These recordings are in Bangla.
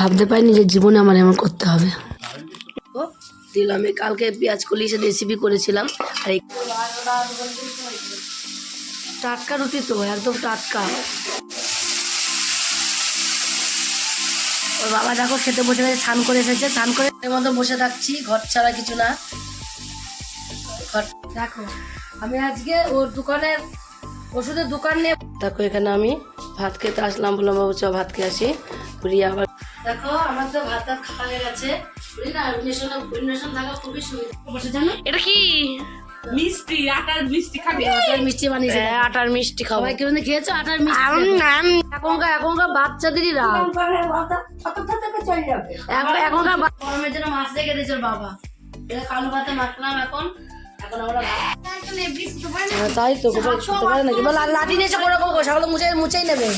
ভাবতে পারিনি যে জীবনে আমার এমন করতে হবে। কালকে পেঁয়াজ কলি সে রেসিপি করেছিলাম। আর টাটকা রুটি তো, একদম টাটকা। ওর বাবা দেখো খেতে বসে গেছে, স্নান করে এসেছে। স্নান করে মতো বসে থাকছি, ঘর ছাড়া কিছু না। ঘর দেখো, আমি আজকে ওর দোকানের ওষুধের দোকান নিয়ে দেখো, এখানে আমি ভাত খেতে আসলাম বললাম বাবু চ ভাত খেয়ে আসি। ঘুরিয়ে আবার দেখো আমার তো ভাত টাত খাওয়া হয়ে গেছে। বুঝলি না? অন্বেষণ অন্বেষণ থাকা খুবই সুবিধা। বসে জানো? এটা কি? মিষ্টি আটার মিষ্টি খাবি। আটার মিষ্টি বানিয়েছে আটার মিষ্টি খাব। সবাই কেউ খেয়েছো? আটার মিষ্টি এখনকার এখনকার বাচ্চাদেরই রাগ। এখনকার গরমের জন্য মাছ রেখে দিয়েছে বাবা। এটা কালো ভাতে মাখলাম এখন। এখন আমরা ভাত- তাই তো পারে নাকি? লাঠি নিয়ে এসে করে করব সকালে মুছে মুছেই নেবে।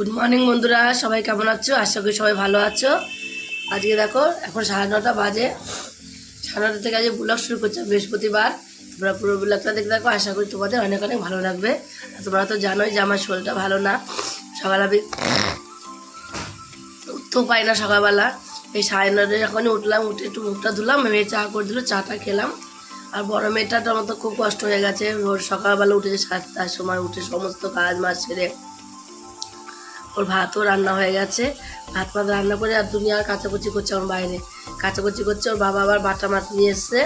গুড মর্নিং বন্ধুরা। সবাই কেমন আছো? আশা করি সবাই ভালো আছো। আজকে দেখো, এখন সাড়ে নটা বাজে। সাড়ে নটা থেকে আজকে ব্লগ শুরু করছে বৃহস্পতিবার। তোমরা পুরো ব্লগটা দেখে দেখো আশা করি তোমাদের অনেক অনেক ভালো লাগবে। তোমরা তো জানোই যে আমার শরীরটা ভালো না। সকাল আমি উঠতেও পাই না সকালবেলা। এই সাড়ে নটায় যখনই উঠলাম, উঠে একটু মুখটা ধুলাম, মেয়ে চা করে দিল, চাটা খেলাম। আর বড় মেয়েটা মেয়েটার মতো খুব কষ্ট হয়ে গেছে। রোজ সকালবেলা উঠেছে সাতটার সময়, উঠে সমস্ত কাজ মাছ ছেড়ে ওর ভাতও রান্না হয়ে গেছে। ভাত ভাত রান্না করে আর দুনিয়ার কাচাকুচি করছে আমার বাইরে। কাচাকুচি করছে ওর বাবা আবার বাটা মাছ নিয়ে এসছে।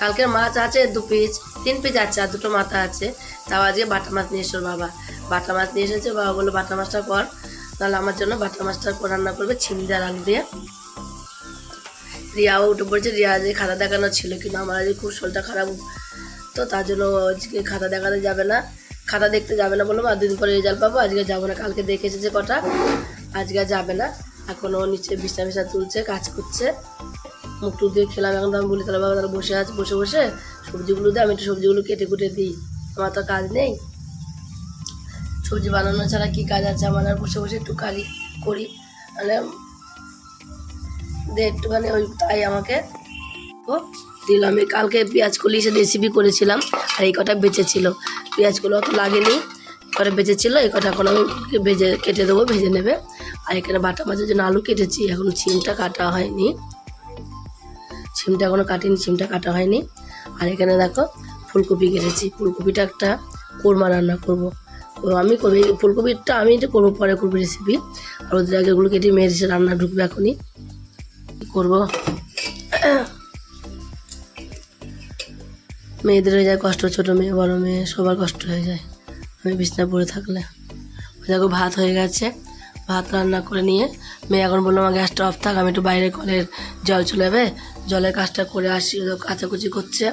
কালকে মাছ আছে দু পিস, তিন পিস আছে আর দুটো মাথা আছে। তাও আজকে বাটা মাছ নিয়ে এসছে ওর বাবা। বাটা মাছ নিয়ে এসেছে, বাবা বলল, বাটা মাছটা কর। তাহলে আমার জন্য বাটা মাছটা রান্না করবে ছিমড়ে আর আলু দিয়ে। রিয়াও উঠে পড়েছে। রিয়া আজকে খাতা দেখানো ছিল কিন্তু আমার আজকে খুব শরীরটা খারাপ। তো তার জন্য আজকে খাতা দেখাতে যাবে না। খাতা দেখতে যাবে না বললাম আর দুদিন পরে রেজাল্ট পাবো, আজকে যাব না, কালকে দেখে এসেছে কটা, আজকে যাবে না। এখন ও নিচে বিছনা বিছনা তুলছে, কাজ করছে। মুখ টুক দিয়ে খেলাম, এখন তো আমি বলি, তাহলে বাবা বসে আছে, বসে বসে সবজিগুলো দিয়ে আমি একটু সবজিগুলো কেটে কুটে দিই। আমার তো কাজ নেই। সবজি বানানো ছাড়া কি কাজ আছে? আমার আর বসে বসে একটু কালি করি। মানে দে একটুখানি, ওই তাই আমাকে। ও দিল। আমি কালকে পেঁয়াজ কলি রেসিপি করেছিলাম আর এই কটা বেঁচেছিল। পেঁয়াজগুলো অত লাগেনি কটা বেঁচেছিল, এই কটা এখন আমি ভেজে, কেটে দেবো, ভেজে নেবে। আর এখানে বাটা মাছের জন্য আলু কেটেছি, এখন সিমটা কাটা হয়নি। সিমটা এখনও কাটিনি সিমটা কাটা হয়নি। আর এখানে দেখো ফুলকপি কেটেছি। ফুলকপিটা একটা কোরমা রান্না করব। আমি কবি, ফুলকপিটা আমি এটা করব পরে করব রেসিপি আর ওদের আগে ওগুলো কেটে মেরেছে রান্না ঢুকবে এখনই। করব? মেয়েদের হয়ে যায় কষ্ট, ছোটো মেয়ে, বড় মেয়ে, সবার কষ্ট হয়ে যায়। আমি বিছনায় পড়ে থাকলে। দেখো ভাত হয়ে গেছে। ভাত রান্না করে নিয়ে মেয়ে এখন বলল আমার গ্যাসটা অফ থাক, আমি একটু বাইরে কলের জল চলে যাবে। জলের কাজটা করে আসি কাচাকুচি করছে।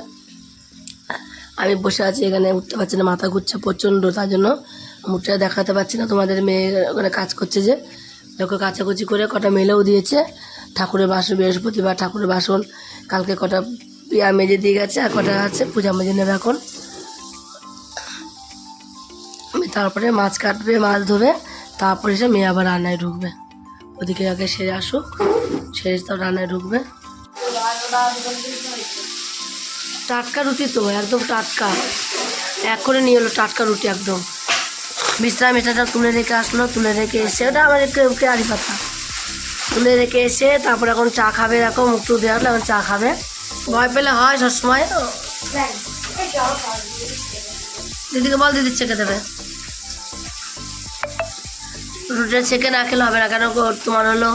আমি বসে আছি, এখানে উঠতে পারছি না, মাথা ঘুরছে প্রচণ্ড, তার জন্য মুখটা দেখাতে পারছি না। তোমাদের মেয়ে ওখানে কাজ করছে যে, দেখো কাচাকুচি করে কটা মেলেও দিয়েছে। ঠাকুরের বাসন, বৃহস্পতিবার ঠাকুরের বাসন, কালকে কটা পিয়া মেজে দিয়ে গেছে, আর কটা আছে, পূজা মেজে নেবে এখন। তারপরে মাছ কাটবে, মাছ ধরে, তারপরে এসে মেয়ে আবার রান্নায় ঢুকবে। ওদিকে আগে সেরে আসুক, সেরে তো রান্নায় ঢুকবে। টাটকা রুটি তো, একদম টাটকা। এক করে নিয়ে এলো টাটকা রুটি একদম। বিছনা মিঠাটা তুলে রেখে আসলো, তুলে রেখে এসে, ওটা আমার আড়ি পাতা। তুলে রেখে এসে তারপর এখন চা খাবে দেখো মুখ দেওয়া হলো এখন চা খাবে। ভয় পেলে হয় সবসময়। দিদিকে বল দিদির ছেঁকে দেবে। রুটিটা ছেঁকে না খেলে হবে না, কেন তোমার হলো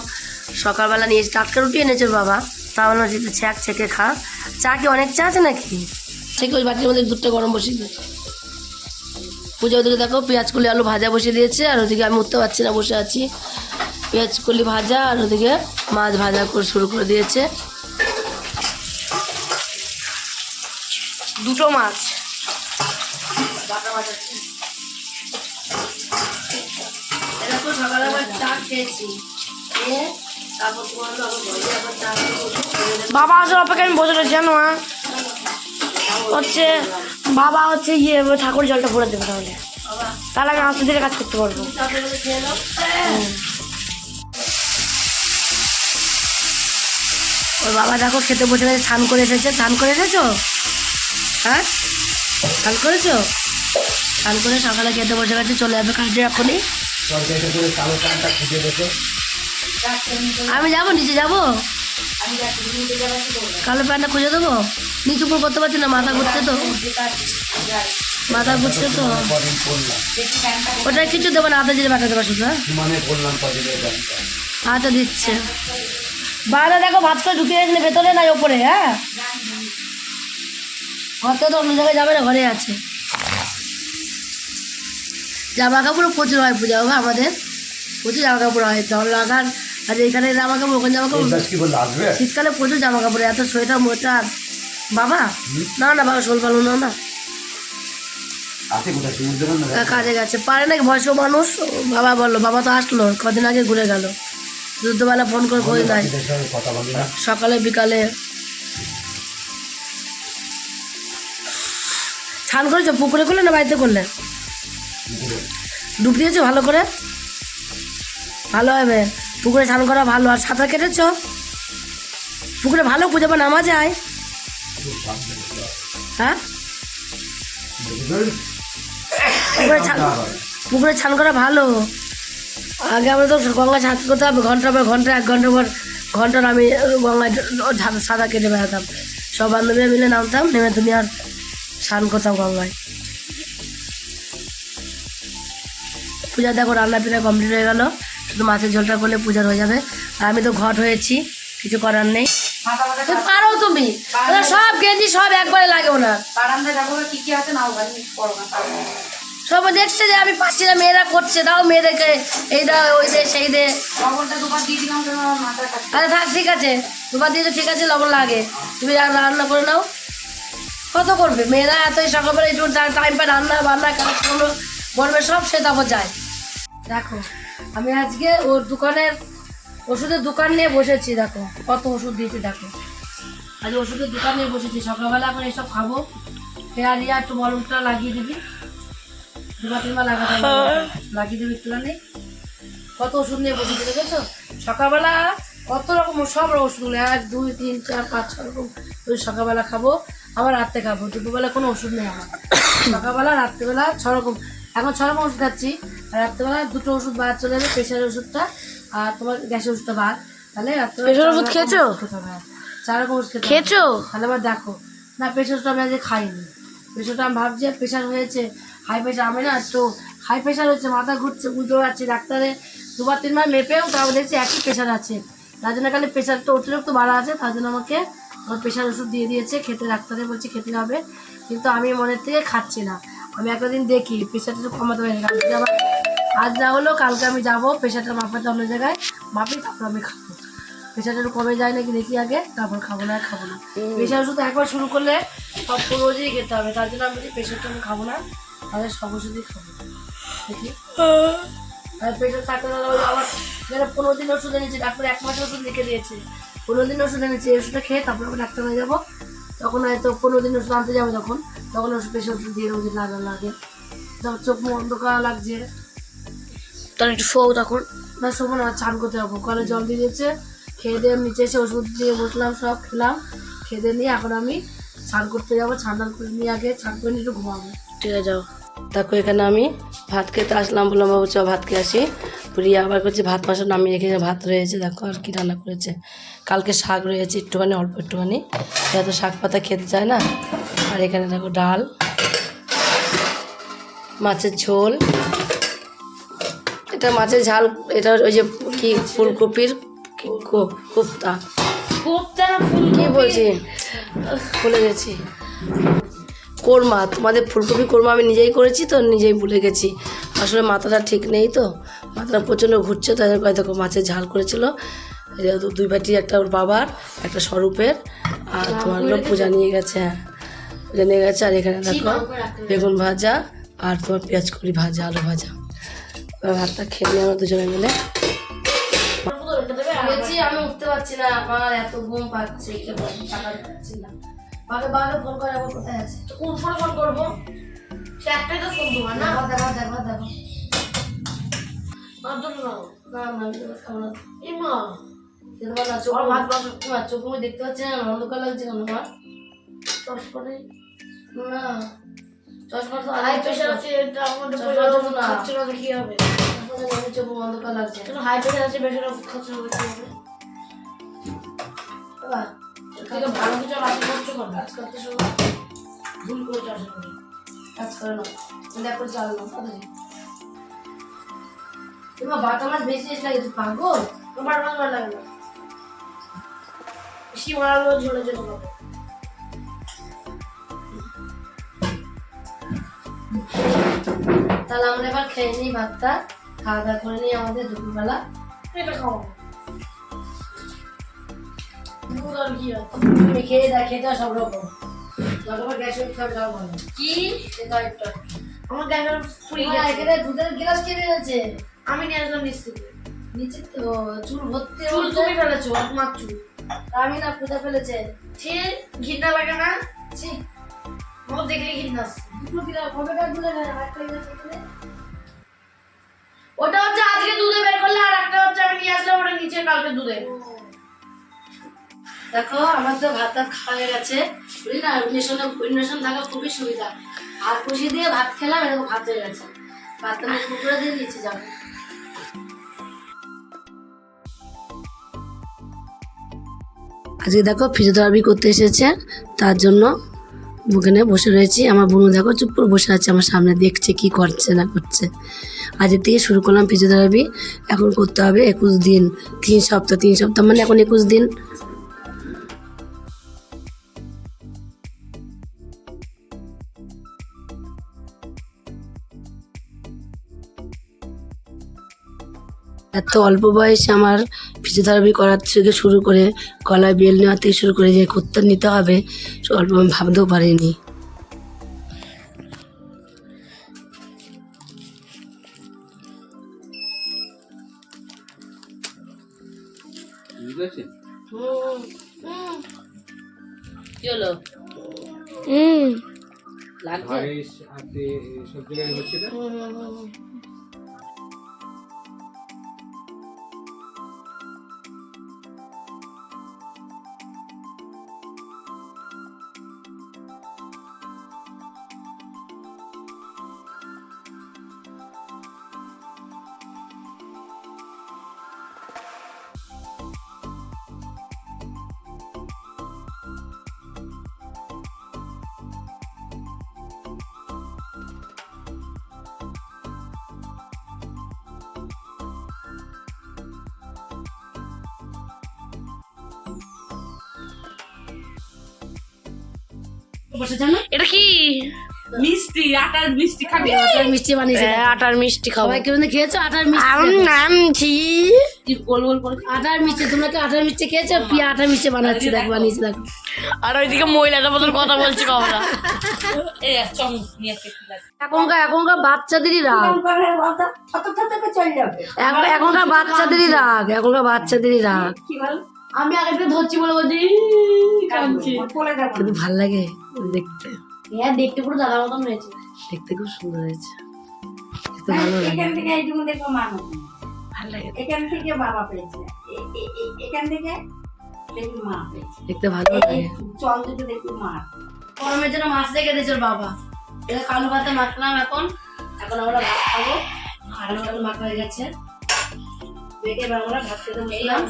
সকালবেলা নিয়ে টাটকা রুটি এনেছো বাবা। তা হলো যদি ছ্যাঁক ছেঁকে খা। চা কি অনেক চা আছে নাকি? ছেঁকে ওই বাটির মধ্যে দুধটা গরম বসিয়ে দিই পূজা ওদিকে দেখো, পেঁয়াজ, কলি, আলু ভাজা বসিয়ে দিয়েছে, আর ওদিকে আমি উঠতে পারছি না, বসে আছি। পেঁয়াজ, কলি ভাজা, আর ওদিকে মাছ ভাজা করে শুরু করে দিয়েছে দুটো মাছ বাটা মাছ আছে এরকম সকালে আবার চা খেয়েছি খেয়ে তারপর তোমার হলো আবার ঘরে আবার চা মাছ বাবা আসার অপেক্ষা আমি বসে রয়েছি জানো হচ্ছে বাবা হচ্ছে ইয়ে ঠাকুর জলটা ভরে দেবে তাহলে। তাহলে আমি আস্তে ধীরে কাজ করতে পারব। ওর বাবা দেখো খেতে বসে গেছে স্নান করে এসেছে। স্নান করে এসেছ? হ্যাঁ? স্নান করেছ? স্নান করে সকালে খেতে বসে গেছে চলে যাবে কাজে এখনই। করে আমি যাব, নিচে যাব। কালো প্যান্টটা খুঁজে দেবো। নিচু উপর করতে পারছি না, মাথা ঘুরছে তো। মাথা ঘুরছে তো। ওটা কিছু দেবো না আধা জিরে পাঠাতে পারছ আচ্ছা দিচ্ছে। বাইরে দেখো ভাতটা ঢুকিয়ে রেখে ভেতরে নাই, ওপরে হ্যাঁ? ঘর থেকে তো অন্য জায়গায় যাবে না ঘরে আছে। জামা কাপড় প্রচুর হয় পূজা বাবা আমাদের। প্রচুর জামা কাপড় হয় জল লাগান আর এখানে জামা কাপড় ওখানে জামা কাপড়। শীতকালে প্রচুর জামা কাপড় এত সোয়েটার মোটার। বাবা না না বাবা শোল পালু না না। কা- কাজে গেছে। পারে নাকি বয়স্ক মানুষ? বাবা বলল বাবা তো আসলো কদিন আগে ঘুরে গেল। যুদ্ধবেলা ফোন করে খোঁজ নাই। সকালে বিকালে স্নান করেছ? পুকুরে করলে না বাড়িতে করলে ডুব দিয়েছ ভালো করে? ভালো হবে। পুকুরে স্নান করা ভালো। আর সাঁতার কেটেছো? পুকুরে ভালো পুজো বা নামা যায় হ্যাঁ? পুকুরে পুকুরে স্নান করা ভালো। আগে আমরা তো গঙ্গা স্নান করতে হবে। ঘণ্টা পর ঘণ্টা, এক ঘণ্টা পর ঘণ্টার আমি গঙ্গায় সাদা কেটে বেড়াতাম। সব বান্ধবীরা মিলে নামতাম। নেমে তুমি আর স্নান করতাম গঙ্গায় পূজা দেখো রান্না পিঠা কমপ্লিট হয়ে গেল। শুধু মাছের ঝোলটা করলে পূজার হয়ে যাবে। আর আমি তো ঘট হয়েছি কিছু করার নেই। পারো তুমি। সব গেঞ্জি সব একবারে লাগে ওনার বারান্দা যাব কি কি আছে নাও গাড়ি করো না সব দেখছে যে আমি পাচ্ছি না মেয়েরা করছে দাও মেয়েদেরকে। এই দাও ওই দে সেই দে। দিয়ে আরে থাক। ঠিক আছে। দুবার দিয়েছ ঠিক আছে লবণ লাগে। তুমি রান্না করে নাও। কত করবে? মেয়েরা এতই সকালবেলা একটু টাইম পায় রান্না বান্না কাজ করল বলবে সব সে তারপর যায়। দেখো আমি আজকে ওর দোকানের ওষুধের দোকান নিয়ে বসেছি দেখো কত ওষুধ দিয়েছি দেখো। আজ ওষুধের দোকান নিয়ে বসেছি সকালবেলা এখন এসব খাব। ফেয়ারিয়া একটু মলমটা লাগিয়ে দিবি। দুবার তিনবার লাগাতে হবে। লাগিয়ে দিবি একটুখানি। কত ওষুধ নিয়ে বসেছি দেখেছ? সকালবেলা কত রকম সব ওষুধ এক দুই তিন চার পাঁচ ছ রকম ওই সকালবেলা খাব। আবার রাত্রে খাব। দুপুরবেলা কোনো ওষুধ নেই আমার। সকালবেলা রাত্রেবেলা ছ রকম এখন ছ রকম ওষুধ খাচ্ছি। আর রাত্রেবেলা দুটো ওষুধ বাদ চলে যাবে প্রেশারের ওষুধটা আর তোমার গ্যাসের ওষুধটা বাদ। তাহলে রাত্রে প্রেশারের ওষুধ খেয়েছো? চার রকম ওষুধ খেয়েছো? তাহলে আবার দেখো। না প্রেশারটা আমি আজকে খাইনি। প্রেশারটা আমি ভাবছি প্রেশার হয়েছে হাই প্রেশার আমি না তো হাই প্রেশার হচ্ছে মাথা ঘুরছে বুঝতে পারছি ডাক্তারে। দুবার তিনবার মেপেও তাও দেখছি একই প্রেশার আছে। তার জন্য খালি প্রেশারটা অতিরিক্ত বাড়া আছে তার জন্য আমাকে আমার প্রেশার ওষুধ দিয়ে দিয়েছে খেতে ডাক্তারে বলছে খেতে হবে কিন্তু আমি মনের থেকে খাচ্ছি না। আমি একটা দিন দেখি প্রেশারটা একটু কমাতে পারি কালকে আবার আজ না হলেও কালকে আমি যাব প্রেশারটা মাপাতে অন্য জায়গায় মাপি তারপর আমি খাব। প্রেশারটা একটু কমে যায় নাকি দেখি আগে তারপর খাব না খাব না। প্রেশার ওষুধ একবার শুরু করলে সব রোজই খেতে হবে। তার জন্য আমি বলছি প্রেশারটা আমি খাব না তাহলে সব ওষুধই খাব। দেখি। আর প্রেশার থাকতে আবার পনেরো দিন ওষুধ এনেছি ডাক্তার এক মাসের ওষুধ লিখে দিয়েছে। পনেরো দিন ওষুধ এনেছি ওষুধটা খেয়ে তারপর আবার ডাক্তার হয়ে যাব। তখন হয়তো পনেরো দিন ওষুধ আনতে যাব যখন। তখন ওষুধ প্রেশার ওষুধ দিয়ে ওষুধ লাগা লাগে। তখন চোখ মুখ অন্ধকার লাগছে। তাহলে একটু শোও তখন। না শোবো না চান করতে যাব। কলে জল দিয়ে দিয়েছে খেয়ে দিয়ে নিচে এসে ওষুধ দিয়ে বসলাম সব খেলাম। খেয়ে দিয়ে নিয়ে এখন আমি স্নান করতে যাব স্নান করে নিয়ে আগে স্নান করে নিয়ে একটু ঘুমাবো। ঠিক আছে যাও। দেখো এখানে আমি ভাত খেতে আসলাম বললাম বাবু চ ভাত খেয়ে আসি। প্রিয়া আবার করছে ভাত মাসে নামিয়ে রেখেছে ভাত রয়েছে দেখো আর কি রান্না করেছে। কালকে শাক রয়েছে একটুখানি অল্প একটুখানি। এত শাক পাতা খেতে চায় না। আর এখানে দেখো ডাল মাছের ঝোল। এটা মাছের ঝাল এটা ওই যে কি ফুলকপির কোপ্তা কোপ্তা ফুল কি বলছি? ভুলে গেছি। কোরমা তোমাদের ফুলকপি কোরমা আমি নিজেই করেছি তো নিজেই ভুলে গেছি। আসলে মাথাটা ঠিক নেই তো মাথাটা প্রচণ্ড ঘুরছে তাদের দেখো মাছের ঝাল করেছিল। দুই বাটি একটা ওর বাবার একটা স্বরূপের আর তোমার হলো পূজা নিয়ে গেছে হ্যাঁ পূজা নিয়ে গেছে আর এখানে দেখো বেগুন ভাজা আর তোমার পেঁয়াজ কড়ি ভাজা আলু ভাজা। ভাতটা খেয়ে নিই আমরা দুজনে মিলে। আমি উঠতে পারছি না আমার এত ঘুম পাচ্ছে টাকা পাচ্ছি না। বাবা বাবা ফোন করে আবার কোথায় আছে? কোন ফোনে ফোন করব? সে একটাই তো ফোন তোমার না? দেখো দেখো দেখো দুটো না না আমি খাব না। এই মা খেতে পারব না চোখ আর ভাত ভাত চোখ মুখ দেখতে পাচ্ছি না অন্ধকার লাগছে কেন আমার করে না চশমা তো হাই প্রেশার আছে এটা আমাদের না। খাচ্ছে না কি হবে। চোখ অন্ধকার লাগছে। হাই প্রেশার আছে প্রেশার খাচ্ছে না কি হবে। বাবা, থেকে ভালো কিছু করছ করবে কাজ করতে শুরু ভুল করে চর্চা করে। কাজ করে দেখো কত তোমার বাটা মাছ বেশি বেশি লাগে পাগল? তোমার মাছ ভালো লাগে না। বেশি ঝোলে যেতে হবে তাহলে আমরা এবার খেয়ে নিই ভাতটা খাওয়া দাওয়া করে নিই আমাদের দুপুরবেলা। এটা খাও খেয়ে দেখ খেতে সব রকম। যতবার গ্যাস খাবে কি? খেতে একটু আমার গ্যাসের ফুল এখানে দুধের গ্লাস কিনে এনেছে আমি নিয়ে আসলাম নিচ থেকে নিচে তো চুল ভর্তি চুল তুমি ফেলেছো তোমার চুল। আমি না খুঁজে ফেলেছে। ছি ঘৃণা লাগে না? ছি। আমার দেখলে ঘৃণা দুটো কিলো কবে টাকা নেয় একটা ওটা হচ্ছে আজকে দুধে বের করলে আর একটা হচ্ছে আমি নিয়ে আসলাম ওটা নিচে কালকে দুধে। দেখো, আমার তো ভাত টাত খাওয়া হয়ে গেছে। বুঝলি না? নেশনে নেশন থাকা খুবই সুবিধা। ভাত কষিয়ে দিয়ে ভাত খেলাম, এরকম ভাত হয়ে গেছে। ভাতটা আমি কুকুরে দিয়ে নিচে যাব আজকে দেখো ফিজিওথেরাপি করতে এসেছে। তার জন্য ওখানে বসে রয়েছি। আমার বোনও দেখো, চুপ করে বসে আছে। আমার সামনে দেখছে কি করছে, না করছে। আজের থেকে শুরু করলাম ফিজিওথেরাপি। এখন করতে হবে একুশ দিন। তিন সপ্তাহ তিন সপ্তাহ মানে এখন একুশ দিন। এত অল্প বয়সে আমার ফিজিওথেরাপি করার থেকে শুরু করে গলায় বেল নেওয়া থেকে শুরু করে যে করতে নিতে হবে অল্প আমি ভাবতেও পারিনি। হুম। লাগছে? এটা কি? মিষ্টি আটার মিষ্টি খাবে। আটার মিষ্টি বানিয়েছে হ্যাঁ, আটার মিষ্টি খাব। সবাই কেমন খেয়েছো আটার মিষ্টি? আম নামছি কি গোল গোল করে আটার মিষ্টি তোমরা কি আটার মিষ্টি খেয়েছো? পিয়া আটার মিষ্টি বানাচ্ছে দেখ বানিয়েছে দেখো। আর ওইদিকে মতন কথা বলছি কমলা এখনকার এখনকার বাচ্চাদেরই রাগ। এখন- এখনকার বাচ্চাদেরই রাগ এখনকার বাচ্চাদেরই রাগ। কি বল? আমি আগে থেকে ধরছি বলে বলছি কাঁদছি। কিন্তু ভালো লাগে দেখতে। হ্যাঁ দেখতে পুরো দাদা মতন হয়েছে। দেখতে খুব সুন্দর হয়েছে। ভালো লাগে। এখান থেকে এইটুকু দেখো মানুষ ভালো লাগে এখান থেকে বাবা পেয়েছে। এ- এ- এ- এখান থেকে দেখি মা পেয়েছে। দেখতে ভালো লাগে। চল দুটো দেখি মা। গরমের জন্য মাছ রেখে দিয়েছে ওর বাবা। এটা কালো ভাতে মাখলাম এখন। এখন আমরা ভাত খাব। টালু মাখা হয়ে গেছে। বেটে এবার আমরা ভাত খেতে বসলাম।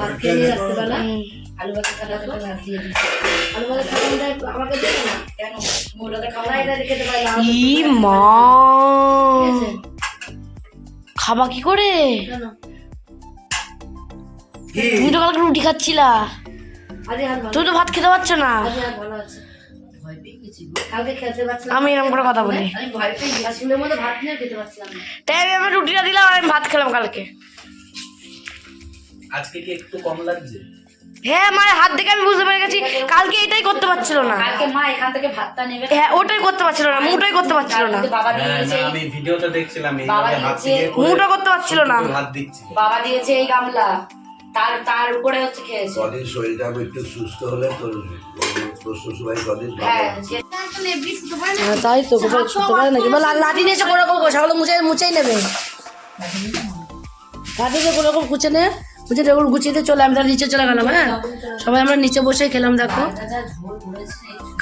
ভাত খেয়ে নিয়ে রাত্রিবেলা আলু ভাতে খাওয়া থেকে ভাত দিয়ে দিচ্ছি। আলু ভাতে খাওয়া আমাকে দেবে না। কেন? মোটাতে খাওয়া এটা রেখে দেবে মা? খাবা কি করে? তুমি তো কালকে রুটি খাচ্ছিলা। তুমি তো ভাত খেতে পারছ না। আমি এরকম করে কথা বলি। তাই আমি আমার রুটিটা দিলাম আমি ভাত খেলাম কালকে। আজকে কি একটু কম লাগছে? হ্যাঁ মানে হাত দেখে আমি বুঝতে পেরে গেছি। কালকে এটাই করতে পারছিল না। কালকে মা এখান থেকে ভাতটা নেবে। হ্যাঁ ওটাই করতে পারছিল না মুটাই করতে পারছিল না। বাবা হ্যাঁ দিয়েছে আমি ভিডিওটা দেখছিলাম বাবা হাত দিয়েছে, দিয়ে মুটা করতে পারছিল না। ভাত দিচ্ছি। বাবা দিয়েছে এই গামলা। তার তার উপরে হচ্ছে খেয়েছে। কদিন শরীরটা একটু সুস্থ হলে তোর শ্বশুরবাড়ি কদিন হ্যাঁ হ্যাঁ, তাই তো কোথায় ছুটতে পারে নাকি? বা লা- লাঠি নিয়েছে কোনো রকম সেগুলো মুছে মুছেই নেবে। লাঠি দিয়ে কোনো রকম কুচে নে। বুঝলি ওগুলো গুছিয়ে দিয়ে চলে, আমি তাহলে নিচে চলে গেলাম হ্যাঁ? সবাই আমরা নিচে বসে খেলাম, দেখো।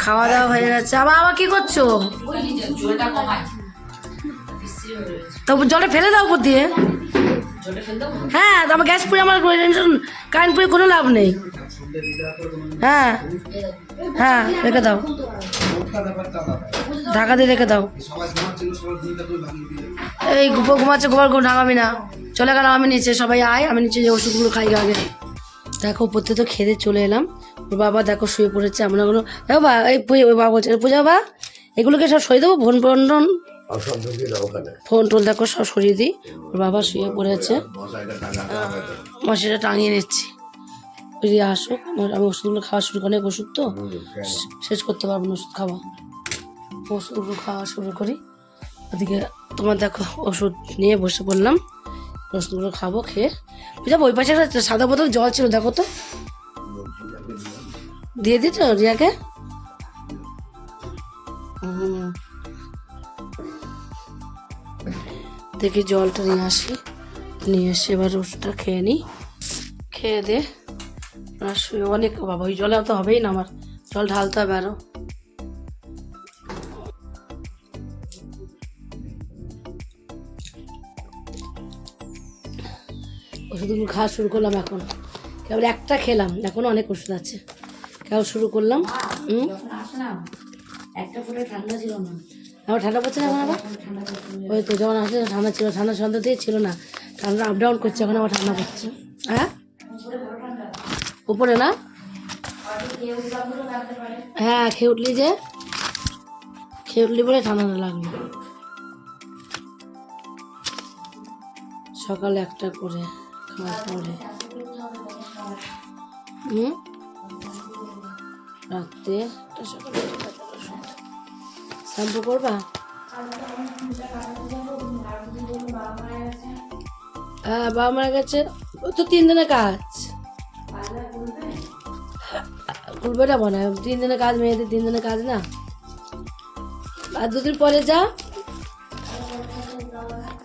খাওয়া দাওয়া হয়ে গেছে। আবার আবার কি করছ? তো জলে ফেলে দাও উপর দিয়ে। হ্যাঁ আমার গ্যাস পুড়ে, আমার কারেন্ট পুড়ে, কোনো লাভ নেই। হ্যাঁ হ্যাঁ রেখে দাও। ঢাকা দিয়ে রেখে দাও। এই গুপো ঘুমাচ্ছে গোবর ঘুম ঢাকাবি না। চলে গেলাম আমি নিচে, সবাই আয়, আমি নিচে যে ওষুধগুলো খাই আগে। দেখো উপরতে তো খেতে চলে এলাম। ওর বাবা দেখো শুয়ে পড়েছে, আমরা কোনো বাবা, এই বাবা বলছে, পূজা বাবা, এগুলোকে সব সরিয়ে দেবো? ফোন ফোন টোন দেখো, সব সরিয়ে দিই। ওর বাবা শুয়ে পড়েছে। মশিটা টাঙিয়ে নিচ্ছি। আসুক আমার- আমি ওষুধগুলো খাওয়া শুরু করি অনেক ওষুধ তো। শেষ করতে পারব না ওষুধ খাওয়া। ওষুধগুলো খাওয়া শুরু করি। ওদিকে তোমার দেখো ওষুধ নিয়ে বসে পড়লাম। ওষুধগুলো খাব, খেয়ে। বুঝা ওই পাশে একটা সাদা বোতল, জল ছিল, দেখো তো। দিয়ে দিত রিয়াকে? দেখি জলটা নিয়ে আসি। নিয়ে এসে এবার ওষুধটা খেয়ে নিই। খেয়ে দে শুয়ে অনেক বাবা, ওই জলে তো হবেই না আমার। জল ঢালতে হবে আরও। ওষুধগুলো খাওয়া শুরু করলাম এখন। কেবল একটা খেলাম এখন অনেক ওষুধ আছে। কেউ শুরু করলাম না। আমার ঠান্ডা পড়ছে না এখন আবার? ওই তো যখন আসলে ঠান্ডা ছিল ঠান্ডা সন্ধ্যা দিয়ে ছিল না। ঠান্ডা আপ ডাউন করছে এখন আবার ঠান্ডা পড়ছে। হ্যাঁ? উপরে না? হ্যাঁ খেয়ে উঠলি যে। খেয়ে উঠলি বলে ঠান্ডা লাগল। সকালে একটা করে। খাওয়ার পরে। হুম? রাত্রে। শ্যাম্পু করবা? হ্যাঁ বাবা মারা গেছে ও তো তিন দিনের কাজ। খুলবে না মনে হয়। তিন দিনের কাজ মেয়েদের তিন দিনের কাজ না? আর দুদিন পরে যা।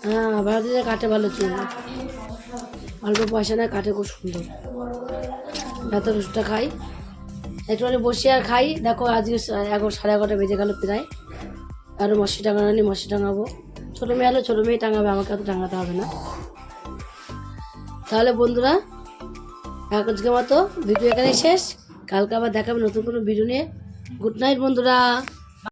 হ্যাঁ ভারতীয় কাটে ভালো চুল। অল্প পয়সা না কাটে খুব সুন্দর। এত ওষুধটা খাই। একটুখানি বসে আর খাই। দেখো, আজকে এগারো সাড়ে এগারোটা বেজে গেল প্রায়। আরও মশি টাঙানো নি মশি টাঙাবো। ছোটো মেয়ে হলে ছোটো মেয়ে টাঙাবে, আমাকে অত টাঙাতে হবে না। তাহলে বন্ধুরা আজকে মতো ভিডিও এখানে শেষ। কালকে আবার দেখাবে নতুন কোনো ভিডিও নিয়ে। গুড নাইট, বন্ধুরা।